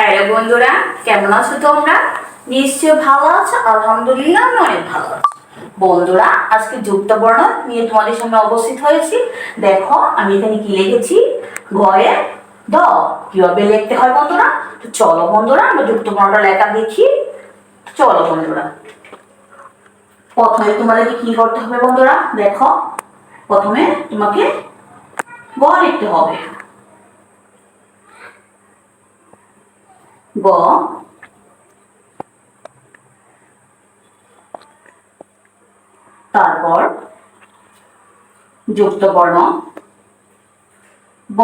Hello বন্ধুরা, কেমন আছো তোমরা? নিশ্চয় ভালো আছো, আলহামদুলিল্লাহ আমি অনেক ভালো আছি। বন্ধুরা, আজকে যুক্ত বর্ণ নিয়ে তোমাদের সামনে অবস্থিত হয়েছি। দেখো, আমি এখানে কি লিখেছি? গয়ে দ। কীভাবে লিখতে হয় বন্ধুরা? তো চলো বন্ধুরা, আমরা যুক্ত বর্ণটা লেখা দেখি। চলো বন্ধুরা। প্রথমে তোমাদেরকে কি করতে হবে বন্ধুরা? দেখো, প্রথমে তোমাকে গ লিখতে হবে। গ তারপর যুক্ত বর্ণ ব।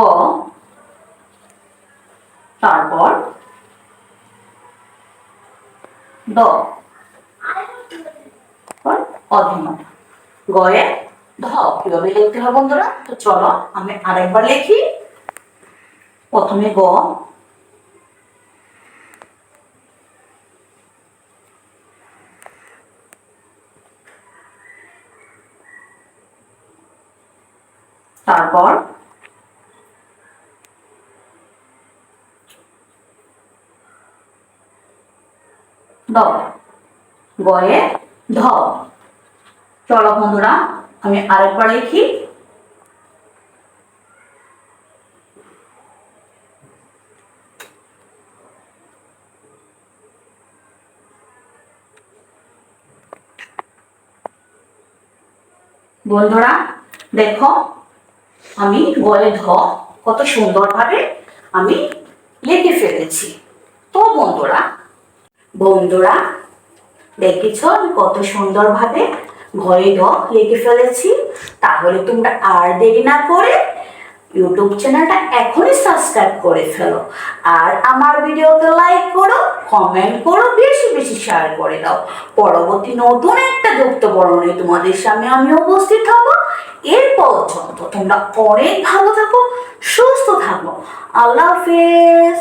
তারপর দ। অধীনতা গয়ে ধ। কীভাবে লিখতে বন্ধুরা? তো চলো আমি আরেকবার লিখি। প্রথমে গ। তারপর দ গয়ে ধ। চলো বন্ধুরা আমি আরেকবার লিখি। বন্ধুরা দেখো আমি গয়ে ধ, কত সুন্দরভাবে আমি লিখে ফেলেছি। তো বন্ধুরা বন্ধুরা, দেখেছ আমি কত সুন্দরভাবে ঘরে ড লিখে ফেলেছি? তাহলে তোমরা আর দেরি না করে ইউটিউব চ্যানেলটা এখনই সাবস্ক্রাইব করে ফেলো। আর আমার ভিডিওতে লাইক করো কমেন্ট করো, বেশি বেশি শেয়ার করে দাও। পরবর্তী নতুন একটা যুক্ত বর্ণনে তোমাদের সামনে আমি উপস্থিত হব। এর তোমরা অনেক ভালো থাকো সুস্থ থাকো। আল্লাহ হাফেজ।